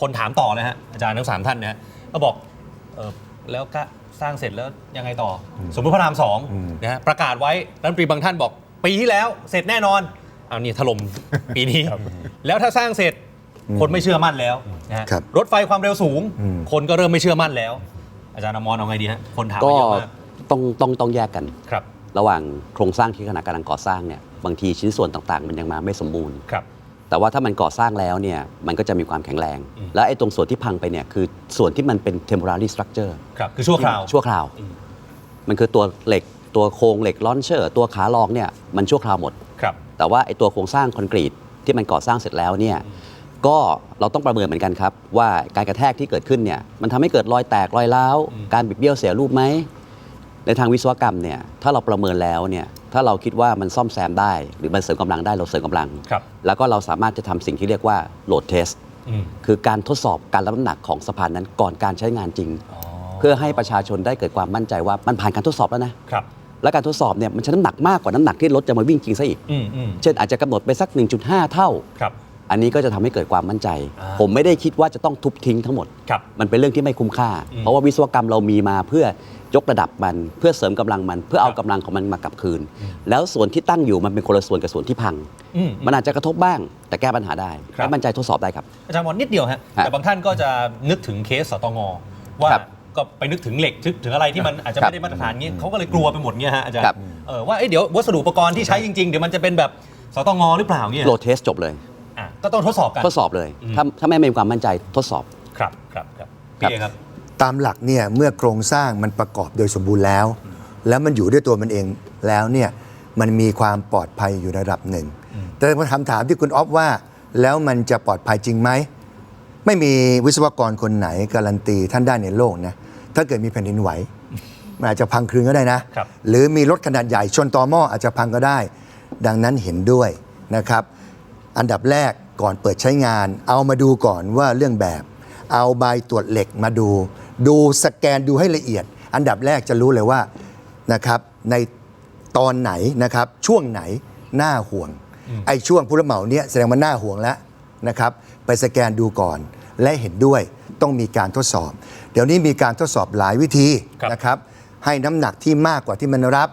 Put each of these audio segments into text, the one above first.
คนถามต่อเลยฮะอาจารย์ทั้งสามท่านนะฮะก็บอกเออแล้วก็สร้างเสร็จแล้วยังไงต่ออสมมติพระรามสองอืม นะฮะประกาศไว้รัฐมนตรีบางท่านบอก ปีที่แล้วเสร็จแน่นอนเอานี่ถล่มปีนี้ แล้วถ้าสร้างเสร็จคนไม่เชื่อมั่นแล้วนะฮะครับรถไฟความเร็วสูง อืม คนก็เริ่มไม่เชื่อมั่นแล้ว อาจารย์อมรเอาไงดีฮะคนถามก็มาเยอะมากต้องต้องต้องแยกกัน ครับระหว่างโครงสร้างที่ขณะกำลังก่อสร้างเนี่ยบางทีชิ้นส่วนต่างๆ มันยังมาไม่สมบูรณ์ ครับ แต่ว่าถ้ามันก่อสร้างแล้วเนี่ยมันก็จะมีความแข็งแรงอืมและไอ้ตรงส่วนที่พังไปเนี่ยคือส่วนที่มันเป็น temporary structure ครับคือชั่วคราว ชั่วคราวอืมมันคือตัวเหล็กตัวโครงเหล็กลอนเชอร์ ตัวขาลองเนี่ยมันชั่วคราวหมด ครับ แต่ว่าไอ้ตัวโครงสร้างคอนกรีตที่มันก่อสร้างเสร็จแล้วเนี่ยก็เราต้องประเมินเหมือนกันครับ ว่าการกระแทกที่เกิดขึ้นเนี่ยมันทำให้เกิดรอยแตกรอยร้าวอืมการบิดเบี้ยวเสียรูปไหม ในทางวิศวกรรมเนี่ยถ้าเราประเมินแล้วเนี่ยถ้าเราคิดว่ามันซ่อมแซมได้ หรือมันเสริมกำลังได้เราเสริมกำลัง ครับ แล้วก็เราสามารถจะทำสิ่งที่เรียกว่าโหลดเทสอืมคือการทดสอบการรับน้ำหนักของสะพานนั้นก่อนการใช้งานจริง อ๋อเพื่อให้ประชาชนได้เกิดความมั่นใจว่ามันผ่านการทดสอบแล้วนะครับ และการทดสอบเนี่ยมันใช้น้ำหนักมากกว่าน้ำหนักที่รถจะมาวิ่งจริงซะอีก อืมอืมเช่นอาจจะกำหนดไปสัก 1.5 เท่า ครับ อันนี้ก็จะทำให้เกิดความมั่นใจ อ่า ผมไม่ได้คิดว่าจะต้องทุบทิ้งทั้งหมด ครับ มันเป็นเรื่องที่ไม่คุ้มค่า อืม เพราะว่าวิศวกรรมเรามีมาเพื่อ ยกระดับมันเพื่อเสริมกำลังมัน เพื่อเอาครับกำลังของมันมากลับคืน แล้วส่วนที่ตั้งอยู่มันเป็นคนละส่วนกับส่วนที่พังอืมมันอาจจะกระทบบ้าง แต่แก้ปัญหาได้ครับและมั่นใจทดสอบได้ครับอาจารย์มอนนิดเดียวฮะฮะแต่บางท่านก็จะนึกถึงเคสสตงว่าครับก็ไปนึกถึงเหล็กนึกถึงอะไรที่มันอาจจะครับไม่ได้มาตรฐานงี้เขาก็เลยกลัวไปหมดเงี้ยฮะอาจารย์ครับเออว่าเอ้ยเดี๋ยววัสดุอุปกรณ์ที่ใช้จริงๆเดี๋ยวมันจะเป็นแบบสตงหรือเปล่าเงี้ยโหลดเทสจบเลยอะก็ต้องทดสอบกันทดสอบเลยอืมถ้าถ้าไม่มีความมั่นใจทดสอบครับครับครับครับพี่เอครับ ตามหลักเนี่ยเมื่อโครงสร้างมันประกอบโดยสมบูรณ์แล้ว แล้วมันอยู่ด้วยตัวมันเองแล้วเนี่ยมันมีความปลอดภัยอยู่ระดับหนึ่ง แต่คำถามที่คุณออฟว่า แล้วมันจะปลอดภัยจริงไหม ไม่มีวิศวกรคนไหนการันตีท่านได้ในโลกนะถ้าเกิดมีแผ่นดินไหวมันอาจจะพังคลืนก็ได้นะครับหรือมีรถขนาดใหญ่ชนตอหม้ออาจจะพังก็ได้ ดังนั้นเห็นด้วยนะครับ อันดับแรกก่อนเปิดใช้งาน เอามาดูก่อนว่าเรื่องแบบ เอาใบตรวจเหล็กมาดู ดูสแกนดูให้ละเอียด อันดับแรกจะรู้เลยว่านะครับในตอนไหนนะครับช่วงไหนน่าห่วง ไอ้ช่วงผู้รับเหมาเนี่ยแสดงว่าน่าห่วงแล้วนะครับไปสแกนดูก่อนและเห็นด้วยต้องมีการทดสอบ เดี๋ยวนี้มีการทดสอบหลายวิธีครับนะครับให้น้ำหนักที่มากกว่าที่มันรับ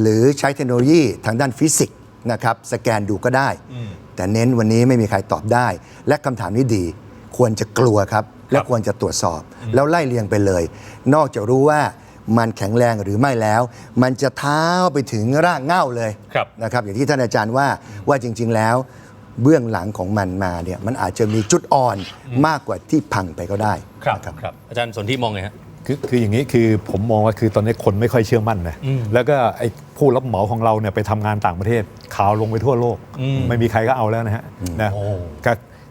หรือใช้เทคโนโลยีทางด้านฟิสิกส์นะครับสแกนดูก็ได้อืมแต่เน้นวันนี้ไม่มีใครตอบได้ และคำถามนี้ดี ควรจะกลัวครับ และควรจะตรวจสอบ แล้วไล่เรียงไปเลย นอกจากรู้ว่ามันแข็งแรงหรือไม่แล้ว มันจะเท้าไปถึงรากเหง้าเลยครับนะครับอย่างที่ท่านอาจารย์ว่าว่าจริง ๆ แล้ว เบื้องหลังของมันมาเนี่ยมันอาจจะมีจุดอ่อนมากกว่าที่พังไปก็ได้ครับนะครับครับ อาจารย์สนที่มองไงฮะคือคืออย่างนี้คือผมมองว่าคือตอนนี้คนไม่ค่อยเชื่อมั่นนะอืมแล้วก็ไอ้ผู้รับเหมาของเราเนี่ยไปทำงานต่างประเทศข่าวลงไปทั่วโลกอืมไม่มีใครก็เอาแล้วนะฮะนะโอ้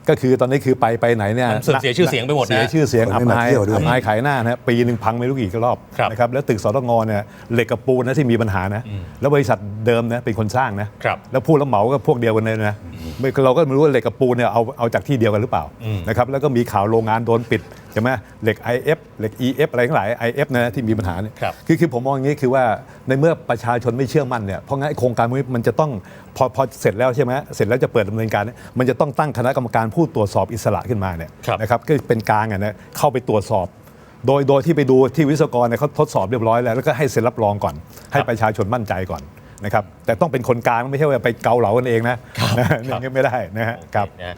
ก็ก็คือตอนนี้คือไปไปไหนเนี่ยมันเสื่อมเสียชื่อเสียงไปหมดนะเสียชื่อเสียงคนอับไม่มาอายเที่ยวด้วยอับอายขายหน้านะฮะปีหนึ่งพังไม่รู้กี่รอบครับนะครับแล้วตึกสตงเนี่ยเหล็กกับปูนนะที่มีปัญหานะอืมแล้วบริษัทเดิมนะเป็นคนสร้างนะครับแล้วผู้รับเหมาก็พวกเดียวกันเลยนะไม่เราก็ไม่รู้ว่าเหล็กกับปูนเนี่ยเอาเอาจากที่เดียวกันหรือเปล่าอืมนะครับแล้วก็มีข่าวโรงงานโดนปิด ใช่ไหมเหล็ก IF เหล็ก EF อะไรทั้งหลาย IF นะที่มีปัญหาเนี่ยครับ คือคือผมมองอย่างนี้คือว่าในเมื่อประชาชนไม่เชื่อมั่นเนี่ยเพราะงั้นไอ้โครงการพวกนี้มันจะต้องพอพอเสร็จแล้วใช่ไหมเสร็จแล้วจะเปิดดำเนินการเนี่ยมันจะต้องตั้งคณะกรรมการผู้ตรวจสอบอิสระขึ้นมาเนี่ยครับ นะครับก็เป็นกลางอะนะเข้าไปตรวจสอบ โดยโดยที่ไปดูที่วิศวกรเนี่ยเขาทดสอบเรียบร้อยแล้วแล้วก็ให้เซ็นรับรองก่อน ให้ประชาชนมั่นใจก่อนนะครับแต่ต้องเป็นคนกลางไม่ใช่ว่าไปเกาเหลากันเองนะนะอย่างนี้ไม่ได้นะฮะครับ นะฮะ